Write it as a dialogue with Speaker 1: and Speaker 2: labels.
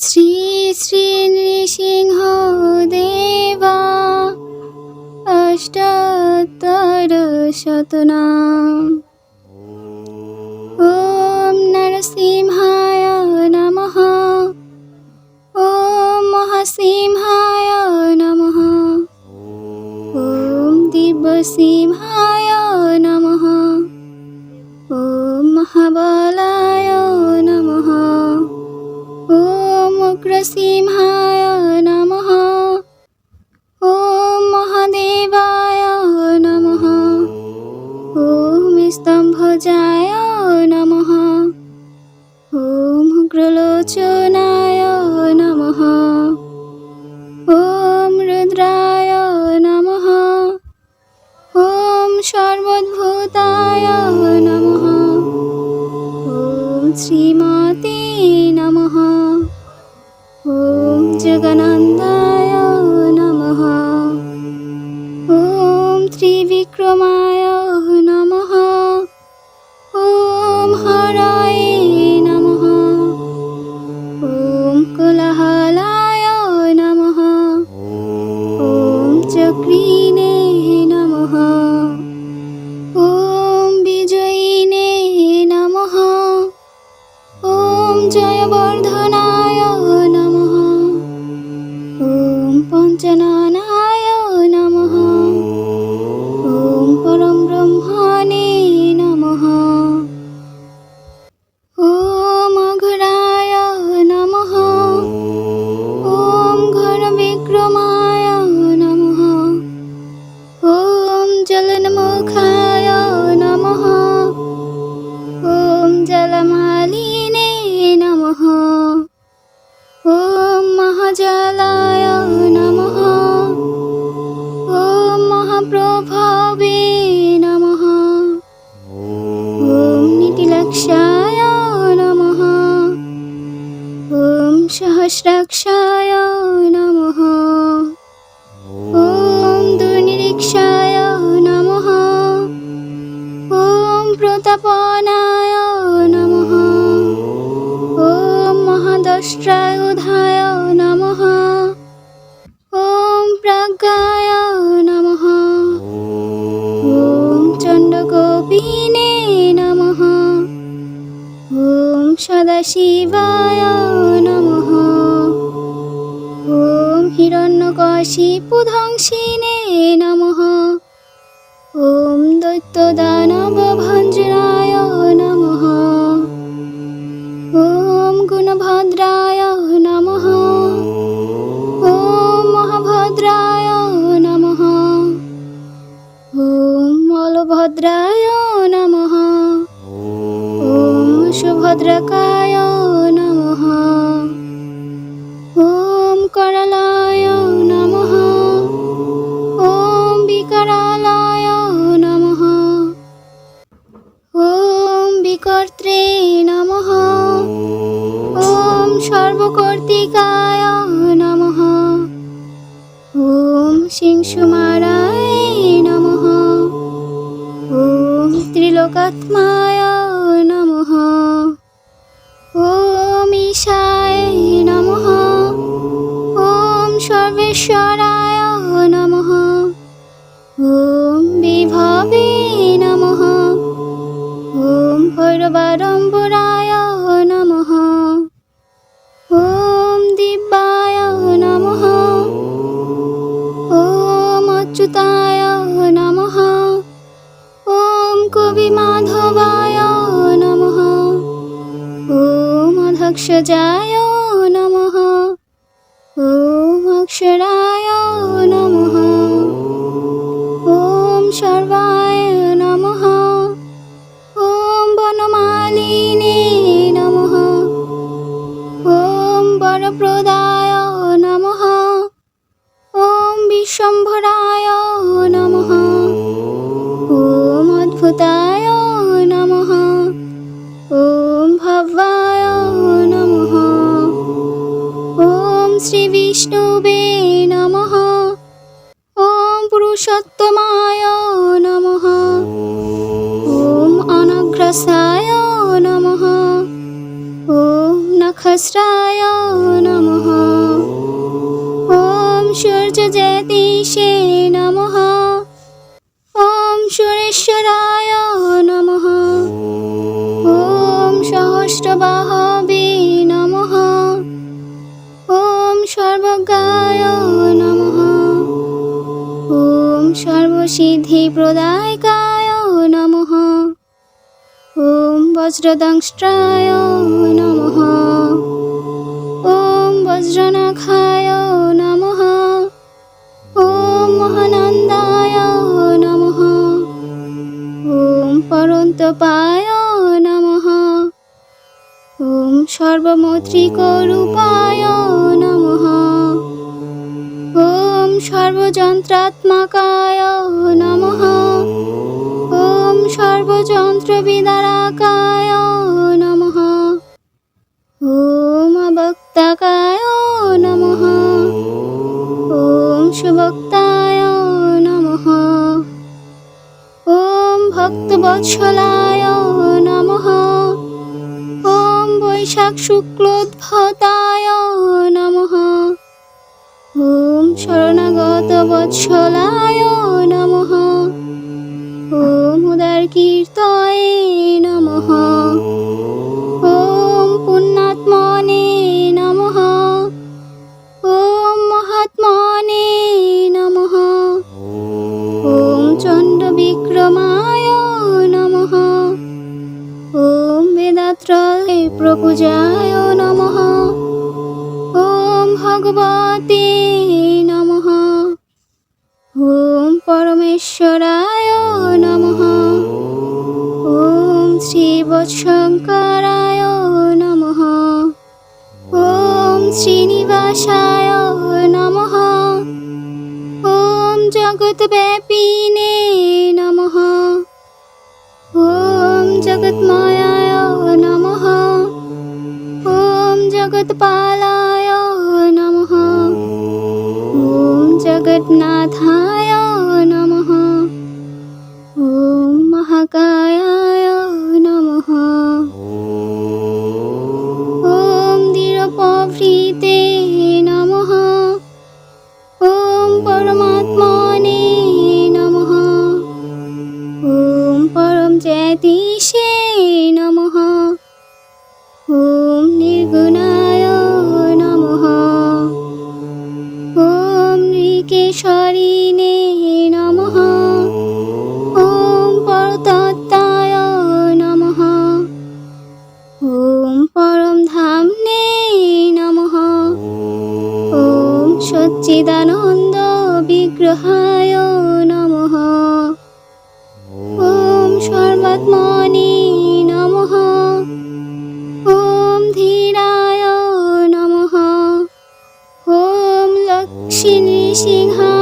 Speaker 1: শ্রী শ্রী নৃসিংহ দেবা অষ্টাত্তর শতনাম। ওম নরসিংহায় নমঃ ওম মহাসিংহায় নমঃ। ওম দিব্যসিংহায় ॐ सर्वद्भूताय नमः ॐ श्रीमाते नमः ॐ जगनन्दाय প্রতাপনায় নমঃ। ওম মহাদস্ত্রায়ুধায় নমঃ। ওম প্রজ্ঞায় নমঃ। ওম চণ্ডগোপিনে নমঃ। ওম সদাশিবায় নমঃ। ওম হিরণ্যকশিপুধংসিনে নমঃ। ॐ दैत्यदानवभञ्जनाय नमः ॐ गुणभद्राय नमः ॐ महाभद्राय नमः ॐ बलभद्राय नमः ॐ सुभद्रकाय নমঃ ওম সর্বকর্তিকায় নমঃ ওম সিংসুমারায় নমঃ ওম ত্রিলোকাত্মায় নমঃ ওম ঈশায় নমঃ ওম সর্বেশ্বরায় ॐ अक्षराय नमः ॐ सर्वाय नमः ॐ वनमालिने नमः ॐ वरप्रदाय ॐ श्रीविष्णुवे नमः ॐ पुरुषोत्तमाय नमः ॐ अनग्रसाय नमः ॐ नख সহস্রায় নমঃ ॐ सूर्यजयतीशे ॐ सर्वसिद्धिप्रदायकाय नमः ॐ वज्रदंष्ट्राय नमः ॐ वज्रनखाय नमः ॐ महानन्दाय नमः ॐ परन्तपाय नमः ॐ सर्वमौत्रिकरूपाय नमः সর্বযন্ত্রাত্মকায় নমঃ। ওম সর্বযন্ত্রবিদারাকায় নমঃ। ওম অবক্তাকায় নমঃ। ওম সুবক্তায় নমঃ। ওম ভক্তবৎসলায় নমঃ। ওম বৈশাখ শুক্লোদ্ভতায় নমঃ। ॐ शरणागतवत्सलाय नमः ॐ उदरकीर्तये नमः ॐ पुण्यात्मने नमः ॐ महात्मने नमः ॐ चण्डविक्रमाय नमः ॐ वेदात्रये प्रपूजाय नमः ॐ भगवते ভূতেশ্বরায় নম। ওম শ্রীবৎশঙ্করায় নম। ওম শ্রীনিবাসায় নম। ওম জগৎব্যাপিনে নম। ওম জগৎমায়ায় নম। ওম জগৎপালা 星空